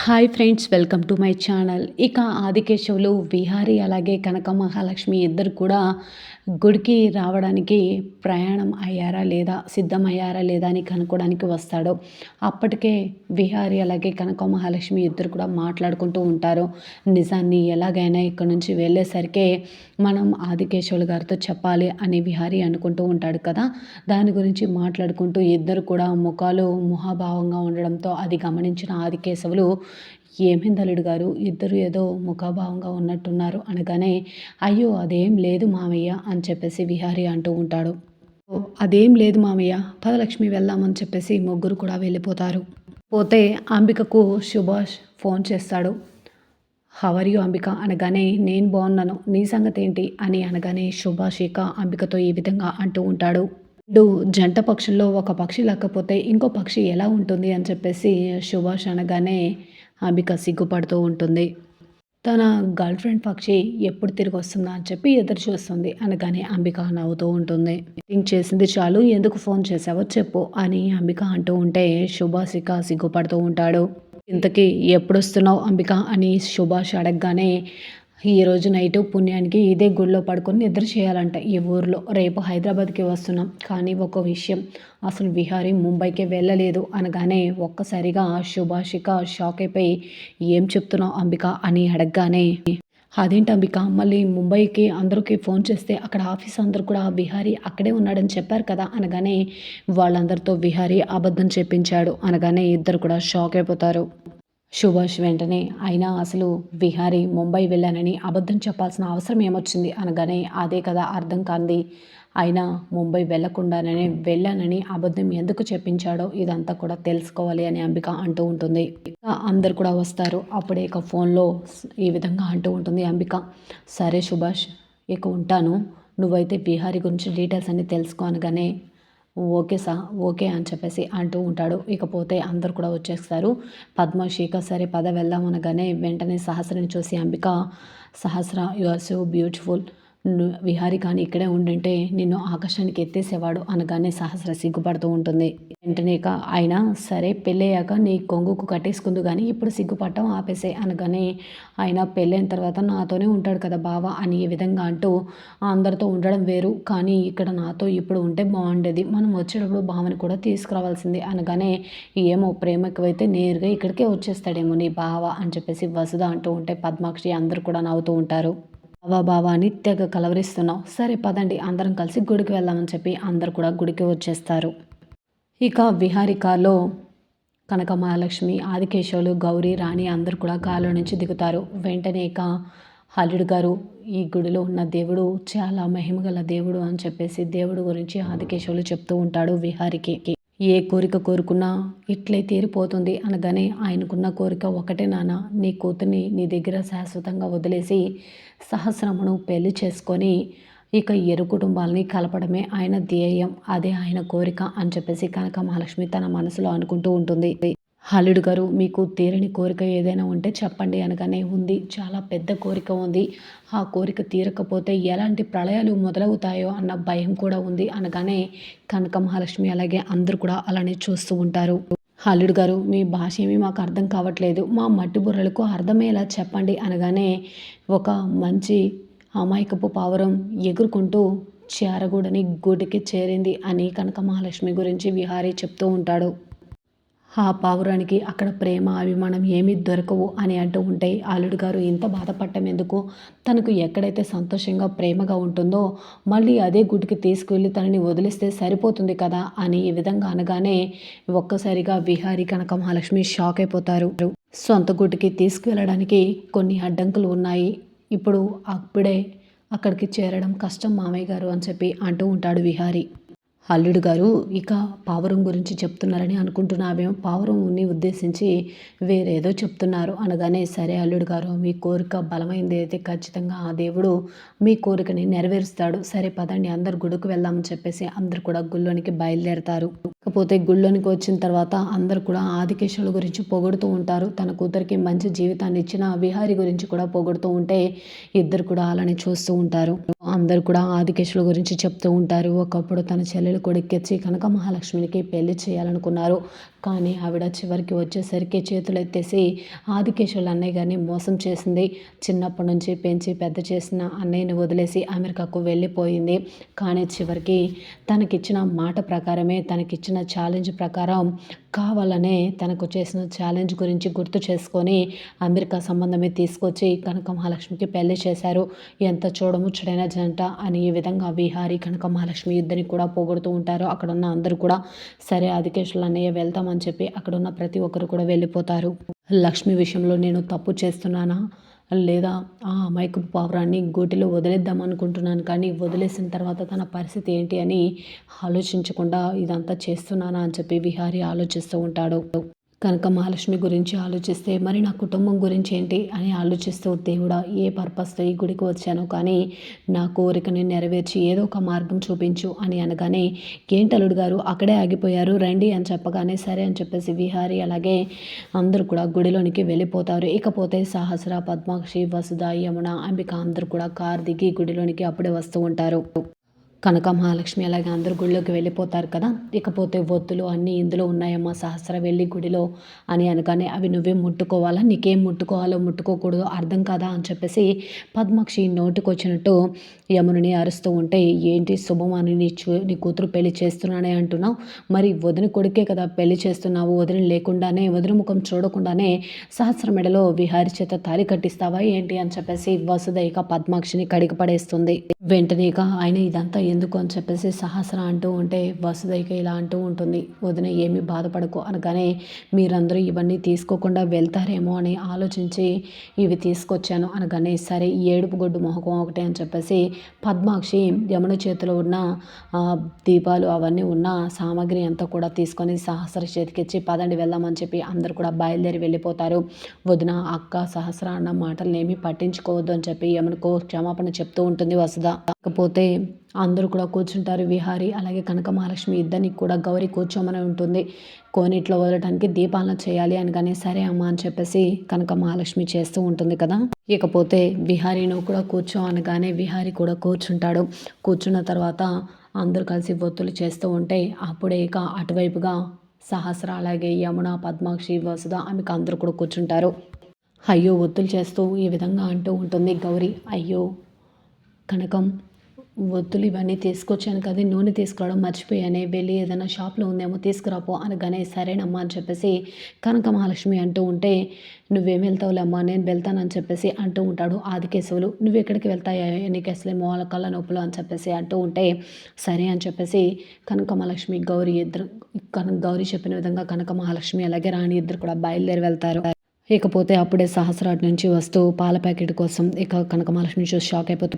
Hi friends welcome to my channel. ఇక ఆదికేశవులు విహారీ అలాగే కనక మహాలక్ష్మి ఇద్దరు కూడా గుడికి రావడానికి ప్రయాణం అయ్యారా లేదా సిద్ధమయ్యారా లేదా అని కనుక్కోవడానికి వస్తాడు. అప్పటికే విహారీ అలాగే కనక మహాలక్ష్మి ఇద్దరు కూడా మాట్లాడుకుంటూ ఉంటారు. నిజాన్ని ఎలాగైనా ఇక్కడ నుంచి వెళ్ళేసరికి మనం ఆదికేశవులు గారితో చెప్పాలి అని విహారీ అనుకుంటూ ఉంటాడు కదా. దాని గురించి మాట్లాడుకుంటూ ఇద్దరు కూడా ముఖాలు ముహాభావంగా ఉండడంతో అది గమనించిన ఆదికేశవులు ఏమిందలుడు గారు? ఇద్దరు ఏదో ముఖాభావంగా ఉన్నట్టున్నారు అనగానే అయ్యో అదేం లేదు మామయ్య అని చెప్పేసి విహారీ అంటూ ఉంటాడు. అదేం లేదు మామయ్య పదలక్ష్మి వెళ్దామని చెప్పేసి ముగ్గురు కూడా వెళ్ళిపోతారు. పోతే అంబికకు సుభాష్ ఫోన్ చేస్తాడు. హవరియు అంబిక? అనగానే నేను బాగున్నాను. నీ సంగతి ఏంటి అని అనగానే సుభాష్ ఇక అంబికతో ఈ విధంగా అంటూ ఉంటాడు. ఇప్పుడు జంట పక్షుల్లో ఒక పక్షి లేకపోతే ఇంకో పక్షి ఎలా ఉంటుంది అని చెప్పేసి సుభాష్ అనగానే అంబిక సిగ్గుపడుతూ ఉంటుంది. తన గర్ల్ ఫ్రెండ్ పక్షి ఎప్పుడు తిరిగి వస్తుందా అని చెప్పి ఎదురు చూస్తుంది అనగానే అంబిక నవ్వుతూ ఉంటుంది. థింక్ చేసింది చాలు ఎందుకు ఫోన్ చేసావో చెప్పు అని అంబిక అంటూ ఉంటే శుభాషిక సిగ్గుపడుతూ ఉంటాడు. ఇంతకీ ఎప్పుడు వస్తున్నావు అంబిక అని సుభాష్ అడగగానే ఈరోజు నైట్ పుణ్యానికి ఇదే గుడిలో పడుకొని నిద్ర చేయాలంట ఈ ఊర్లో. రేపు హైదరాబాద్కి వస్తున్నాం. కానీ ఒక విషయం అసలు విహారీ ముంబైకి వెళ్ళలేదు అనగానే ఒక్కసారిగా శుభాషిక షాక్ అయిపోయి ఏం చెప్తున్నావు అంబిక? అని అడగగానే అదేంటి అంబిక? మళ్ళీ ముంబైకి అందరికీ ఫోన్ చేస్తే అక్కడ ఆఫీస్ అందరు కూడా విహారీ అక్కడే ఉన్నాడని చెప్పారు కదా? అనగానే వాళ్ళందరితో విహారీ అబద్ధం చెప్పించాడు. అనగానే ఇద్దరు కూడా షాక్ అయిపోతారు. సుభాష్ వెంటనే అయినా అసలు విహారీ ముంబై వెళ్ళానని అబద్ధం చెప్పాల్సిన అవసరం ఏమొచ్చింది? అనగానే అదే కదా అర్థం కాంది. అయినా ముంబై వెళ్ళకుండానే వెళ్ళానని అబద్ధం ఎందుకు చెప్పించాడో ఇదంతా కూడా తెలుసుకోవాలి అని అంబిక అంటూ ఉంటుంది. అందరు కూడా వస్తారు. అప్పుడే ఇక ఫోన్లో ఈ విధంగా అంటూ ఉంటుంది అంబిక. సరే సుభాష్ ఇక ఉంటాను. నువ్వైతే బీహారీ గురించి డీటెయిల్స్ అన్ని తెలుసుకో అనగానే ఓకే సా ఓకే అని చెప్పేసి అంటూ ఉంటాడు. ఇకపోతే అందరు కూడా వచ్చేస్తారు. పద్మ శీఖ సరే పద వెళ్దాం అనగానే వెంటనే సహస్రని చూసి Ambika Sahasra you are so beautiful. Vihari కానీ ఇక్కడే ఉండింటే నిన్ను ఆకాశానికి ఎత్తేసేవాడు అనగానే సహస్ర సిగ్గుపడుతూ ఉంటుంది. వెంటనే ఆయన సరే పెళ్ళయ్యాక నీ కొంగుకు కట్టేసుకుందు కానీ ఇప్పుడు సిగ్గుపడటం ఆపేసే అనగానే ఆయన పెళ్ళైన తర్వాత నాతోనే ఉంటాడు కదా బావ అని ఈ విధంగా అంటూ అందరితో ఉండడం వేరు. కానీ ఇక్కడ నాతో ఇప్పుడు ఉంటే బాగుండేది మనం వచ్చేటప్పుడు బావని కూడా తీసుకురావాల్సింది అనగానే ఏమో ప్రేమకువైతే నేరుగా ఇక్కడికే వచ్చేస్తాడేమో నీ బావ అని చెప్పేసి వసుధ అంటూ ఉంటే పద్మాక్షి అందరు కూడా నవ్వుతూ ఉంటారు. బావా బావా అని తెగ కలవరిస్తున్నావు. సరే పదండి. అందరం కలిసి గుడికి వెళ్దామని చెప్పి అందరు కూడా గుడికి వచ్చేస్తారు. ఇక విహారికలో కనక మహాలక్ష్మి ఆదికేశవులు గౌరీ రాణి అందరు కూడా కాలో నుంచి దిగుతారు. వెంటనే ఇక హలుడు గారు ఈ గుడిలో ఉన్న దేవుడు చాలా మహిమగల దేవుడు అని చెప్పేసి దేవుడు గురించి ఆదికేశవులు చెప్తూ ఉంటాడు విహారికి. ఏ కోరిక కోరుకున్నా ఇట్లే తీరిపోతుంది అనగానే ఆయనకున్న కోరిక ఒకటే నాన్న. నీ కూతుర్ని నీ దగ్గర శాశ్వతంగా వదిలేసి సహస్రమును పెళ్ళి చేసుకొని ఇక ఇరు కుటుంబాలని కలపడమే ఆయన ధ్యేయం. అదే ఆయన కోరిక అని చెప్పేసి కనక మహాలక్ష్మి తన మనసులో అనుకుంటూ ఉంటుంది. హల్లుడు గారు మీకు తీరని కోరిక ఏదైనా ఉంటే చెప్పండి అనగానే ఉంది. చాలా పెద్ద కోరిక ఉంది. ఆ కోరిక తీరకపోతే ఎలాంటి ప్రళయాలు మొదలవుతాయో అన్న భయం కూడా ఉంది అనగానే కనక మహాలక్ష్మి అలాగే అందరూ కూడా అలానే చూస్తూ ఉంటారు. హల్లుడు గారు మీ భాష ఏమీ మాకు అర్థం కావట్లేదు. మా మట్టి బుర్రలకు అర్థమయ్యేలా చెప్పండి అనగానే ఒక మంచి అమాయకపు పావురం ఎగురుకుంటూ చేరగూడని గుడికి చేరింది అని కనక మహాలక్ష్మి గురించి విహారీ చెప్తూ ఉంటాడు. ఆ పావురానికి అక్కడ ప్రేమ అభిమానం ఏమీ దొరకవు అని అంటూ ఉంటే అల్లుడు గారు ఇంత బాధపడటం ఎందుకు? తనకు ఎక్కడైతే సంతోషంగా ప్రేమగా ఉంటుందో మళ్ళీ అదే గుడికి తీసుకువెళ్ళి తనని వదిలిస్తే సరిపోతుంది కదా అని ఈ విధంగా అనగానే ఒక్కసారిగా విహారీ కనక మహాలక్ష్మి షాక్ అయిపోతారు. సొంత గుడికి తీసుకువెళ్ళడానికి కొన్ని అడ్డంకులు ఉన్నాయి. ఇప్పుడు అప్పుడే అక్కడికి చేరడం కష్టం మామయ్య గారు అని చెప్పి అంటూ ఉంటాడు విహారీ. అల్లుడు గారు ఇక పావురం గురించి చెప్తున్నారని అనుకుంటున్నామేమో పావురంని ఉద్దేశించి వేరేదో చెప్తున్నారు అనగానే సరే అల్లుడు గారు మీ కోరిక బలమైంది అయితే ఖచ్చితంగా ఆ దేవుడు మీ కోరికని నెరవేరుస్తాడు. సరే పదండి అందరు గుడికి వెళ్దామని చెప్పేసి అందరు కూడా గుళ్ళోనికి బయలుదేరతారు. ఇకపోతే గుళ్ళోనికి వచ్చిన తర్వాత అందరు కూడా ఆదికేశవుల గురించి పొగుడుతూ ఉంటారు. తన కూతురికి మంచి జీవితాన్ని ఇచ్చిన విహారి గురించి కూడా పొగుడుతూ ఉంటే ఇద్దరు కూడా అలానే చూస్తూ ఉంటారు. అందరు కూడా ఆదికేశుల గురించి చెప్తూ ఉంటారు. ఒకప్పుడు తన చెల్లెలు కొడుకెచ్చి కనక మహాలక్ష్మికి పెళ్ళి చేయాలనుకున్నారు. కానీ ఆవిడ చివరికి వచ్చేసరికి చేతులు ఎత్తేసి ఆదికేశవుల అన్నయ్య గారిని మోసం చేసింది. చిన్నప్పటి నుంచి పెంచి పెద్ద చేసిన అన్నయ్యని వదిలేసి అమెరికాకు వెళ్ళిపోయింది. కానీ చివరికి తనకిచ్చిన మాట ప్రకారమే తనకిచ్చిన ఛాలెంజ్ ప్రకారం కావాలనే తనకు చేసిన ఛాలెంజ్ గురించి గుర్తు చేసుకొని అమెరికా సంబంధమే తీసుకొచ్చి కనక మహాలక్ష్మికి పెళ్ళి చేశారు. ఎంత చూడముచ్చడైన జంట అని ఈ విధంగా విహారి కనక మహాలక్ష్మి ఇద్దరిని కూడా పోగొడుతూ ఉంటారు. అక్కడ ఉన్న అందరూ కూడా సరే ఆదికేశులు అన్నయ్య వెళ్తామని చెప్పి అక్కడ ఉన్న ప్రతి ఒక్కరు కూడా వెళ్ళిపోతారు. లక్ష్మి విషయంలో నేను తప్పు చేస్తున్నానా? లేదా ఆ అమాయకు పావురాన్ని గోటిలో వదిలేద్దాం అనుకుంటున్నాను కానీ వదిలేసిన తర్వాత తన పరిస్థితి ఏంటి అని ఆలోచించకుండా ఇదంతా చేస్తున్నానా అని చెప్పి విహారి ఆలోచిస్తూ ఉంటాడు. కనుక మహాలక్ష్మి గురించి ఆలోచిస్తే మరి నా కుటుంబం గురించి ఏంటి అని ఆలోచిస్తూ దేవుడా ఏ పర్పస్తో ఈ గుడికి వచ్చాను కానీ నా కోరికని నెరవేర్చి ఏదో ఒక మార్గం చూపించు అని అనగానే ఏంటలుడు గారు అక్కడే ఆగిపోయారు. రండి అని చెప్పగానే సరే అని చెప్పేసి విహారి అలాగే అందరూ కూడా గుడిలోనికి వెళ్ళిపోతారు. ఇకపోతే సహస్ర పద్మాక్షి వసుధ యమున అంబిక అందరూ కూడా కార్ దిగి గుడిలోనికి అప్పుడే వస్తూ ఉంటారు. కనక మహాలక్ష్మి అలాగే అందరు గుడిలోకి వెళ్ళిపోతారు కదా. ఇకపోతే ఒత్తులు అన్నీ ఇందులో ఉన్నాయమ్మా. సహస్ర వెళ్ళి గుడిలో అని అనగానే అవి నువ్వే ముట్టుకోవాలా? నీకేం ముట్టుకోవాలో ముట్టుకోకూడదు అర్థం కాదా అని చెప్పేసి పద్మాక్షి నోటికొచ్చినట్టు యమునిని అరుస్తూ ఉంటే ఏంటి శుభమాని? నీ చూ నీ కూతురు పెళ్ళి చేస్తున్నానే అంటున్నావు? మరి వదిన కొడుకే కదా పెళ్ళి చేస్తున్నావు? వదిన లేకుండానే వదిన ముఖం చూడకుండానే సహస్ర మెడలో విహారి చేత తాలి కట్టిస్తావా ఏంటి? అని చెప్పేసి వసుదైక పద్మాక్షిని కడిగి పడేస్తుంది. వెంటనే ఇక ఆయన ఇదంతా ఎందుకు? అని చెప్పేసి సహస్ర అంటూ ఉంటే వసుదైక ఇలా అంటూ ఉంటుంది. వదిన ఏమీ బాధపడకు అనగానే మీరందరూ ఇవన్నీ తీసుకోకుండా వెళ్తారేమో అని ఆలోచించి ఇవి తీసుకొచ్చాను అనగానే సరే ఏడుపు గొడ్డు మొహకం ఒకటే అని చెప్పేసి పద్మాక్షి యమున చేతిలో ఉన్న దీపాలు అవన్నీ ఉన్న సామాగ్రి అంతా కూడా తీసుకొని సహస్ర చేతికిచ్చి పదండి వెళ్దామని చెప్పి అందరు కూడా బయలుదేరి వెళ్ళిపోతారు. వదిన అక్క సహస్ర అన్న మాటలు ఏమి పట్టించుకోవద్దు అని చెప్పి యమునకు క్షమాపణ చెప్తూ ఉంటుంది వసుధ. కాకపోతే అందరూ కూడా కూర్చుంటారు. విహారి అలాగే కనక మహాలక్ష్మి ఇద్దరిని కూడా గౌరీ కూర్చోమని ఉంటుంది. కోనిట్లో వదలడానికి దీపాలను చేయాలి అనగానే సరే అమ్మ అని చెప్పేసి కనక మహాలక్ష్మి చేస్తూ ఉంటుంది కదా. ఇకపోతే విహారీను కూడా కూర్చో అనగానే విహారీ కూడా కూర్చుంటాడు. కూర్చున్న తర్వాత అందరూ కలిసి ఒత్తులు చేస్తూ ఉంటే అప్పుడే ఇక అటువైపుగా సహస్ర అలాగే యమున పద్మాక్షి వసుధ ఆమెకు అందరూ కూడా కూర్చుంటారు. అయ్యో ఒత్తులు చేస్తూ ఈ విధంగా అంటూ ఉంటుంది గౌరీ. అయ్యో కనకం వద్దులు ఇవన్నీ తీసుకొచ్చాను కదా నూనె తీసుకురావడం మర్చిపోయానే వెళ్ళి ఏదైనా షాప్లో ఉందేమో తీసుకురాపో అనగానే సరేనమ్మా అని చెప్పేసి కనక మహాలక్ష్మి అంటూ ఉంటే నువ్వేం వెళ్తావులేమ్మా నేను వెళ్తానని చెప్పేసి అంటూ ఉంటాడు ఆదికేశవులు. నువ్వు ఎక్కడికి వెళ్తాయో నీకు అసలే మోల కళ్ళ నొప్పులు అని చెప్పేసి అంటూ ఉంటే సరే అని చెప్పేసి కనక మహాలక్ష్మి గౌరీ ఇద్దరు కనక గౌరీ చెప్పిన విధంగా కనక మహాలక్ష్మి అలాగే రాణి ఇద్దరు కూడా బయలుదేరి వెళ్తారు. ఇకపోతే అప్పుడే సహస్రాటి నుంచి వస్తూ పాల ప్యాకెట్ కోసం ఇక కనక మహాలక్ష్మి చూసి షాక్ అయిపోతే